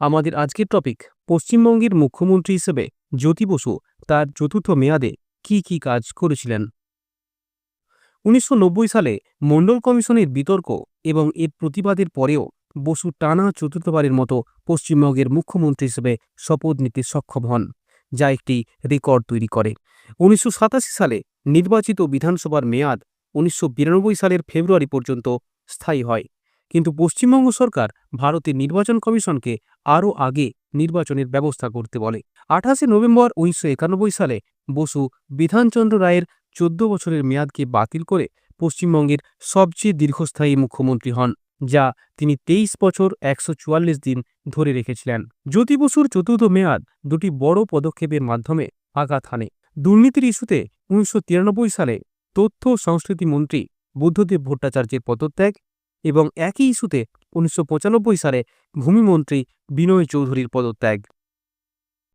আমাদের আজকের টপিক পশ্চিমবঙ্গের মুখ্যমন্ত্রী হিসেবে জ্যোতি বসু তার চতুর্থ মেয়াদে কি কি কাজ করেছিলেন? উনিশশো নব্বই সালে মণ্ডল কমিশনের বিতর্ক এবং এর প্রতিবাদের পরেও বসু টানা চতুর্থবারের মতো পশ্চিমবঙ্গের মুখ্যমন্ত্রী হিসেবে শপথ নিতে সক্ষম হন, যা একটি রেকর্ড তৈরি করে। উনিশশো সাতাশি সালে নির্বাচিত বিধানসভার মেয়াদ উনিশশো বিরানব্বই সালের ফেব্রুয়ারি পর্যন্ত স্থায়ী হয়। কিন্তু পশ্চিমবঙ্গ সরকার ভারতের নির্বাচন কমিশনকে আরও আগে নির্বাচনের ব্যবস্থা করতে বলে। আঠাশে নভেম্বর উনিশশো একানব্বই সালে বসু বিধানচন্দ্র রায়ের চোদ্দ বছরের মেয়াদকে বাতিল করে পশ্চিমবঙ্গের সবচেয়ে দীর্ঘস্থায়ী মুখ্যমন্ত্রী হন, যা তিনি তেইশ বছর একশো চুয়াল্লিশ দিন ধরে রেখেছিলেন। জ্যোতি বসুর চতুর্থ মেয়াদ দুটি বড় পদক্ষেপের মাধ্যমে আঘাত হানে। দুর্নীতির ইস্যুতে উনিশশো তিরানব্বই সালে তথ্য সংস্কৃতি মন্ত্রী বুদ্ধদেব ভট্টাচার্যের পদত্যাগ এবং একই ইস্যুতে উনিশশো পঁচানব্বই সালে ভূমিমন্ত্রী বিনয় চৌধুরীর পদত্যাগ।